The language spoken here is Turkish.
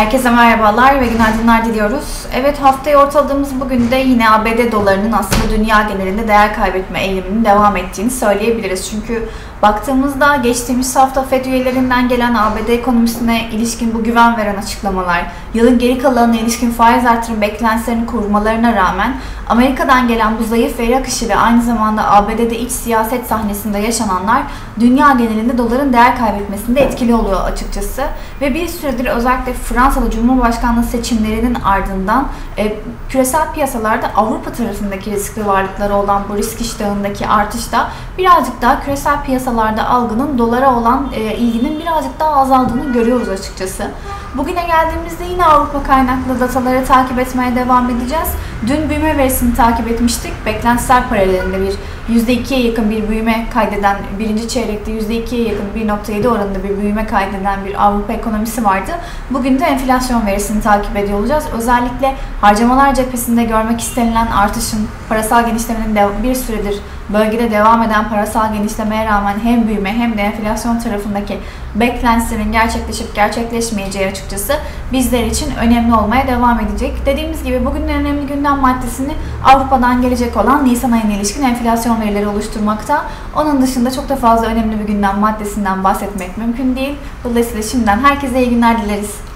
Herkese merhabalar ve günaydınlar diliyoruz. Evet haftayı ortaladığımız bugün de yine ABD dolarının aslında dünya genelinde değer kaybetme eğiliminin devam ettiğini söyleyebiliriz. Çünkü baktığımızda geçtiğimiz hafta FED üyelerinden gelen ABD ekonomisine ilişkin bu güven veren açıklamalar, yılın geri kalanına ilişkin faiz artırım beklentilerini kurmalarına rağmen Amerika'dan gelen bu zayıf veri akışı ve aynı zamanda ABD'de iç siyaset sahnesinde yaşananlar dünya genelinde doların değer kaybetmesinde etkili oluyor açıkçası. Ve bir süredir özellikle Fransa'da Cumhurbaşkanlığı seçimlerinin ardından e, küresel piyasalarda Avrupa tarafındaki riskli varlıkları olan bu risk iştahındaki artışta birazcık daha küresel piyasalarda algının dolara olan e, ilginin birazcık daha azaldığını görüyoruz açıkçası. Bugüne geldiğimizde yine Avrupa kaynaklı dataları takip etmeye devam edeceğiz. Dün büyüme verisini takip etmiştik. Beklentiler paralelinde bir %2'ye yakın bir büyüme kaydeden, birinci çeyrekte %2'ye yakın 1.7 oranında bir büyüme kaydeden bir Avrupa ekonomisi vardı. Bugün de enflasyon verisini takip ediyor olacağız. Özellikle harcamalar cephesinde görmek istenilen artışın, parasal genişlemenin de bir süredir bölgede devam eden parasal genişlemeye rağmen hem büyüme hem de enflasyon tarafındaki beklentilerin gerçekleşip gerçekleşmeyeceği açıkçası bizler için önemli olmaya devam edecek. Dediğimiz gibi bugün önemli gündem maddesini Avrupa'dan gelecek olan Nisan ayına ilişkin enflasyon verileri oluşturmakta. Onun dışında çok da fazla önemli bir gündem maddesinden bahsetmek mümkün değil. Dolayısıyla şimdiden herkese iyi günler dileriz.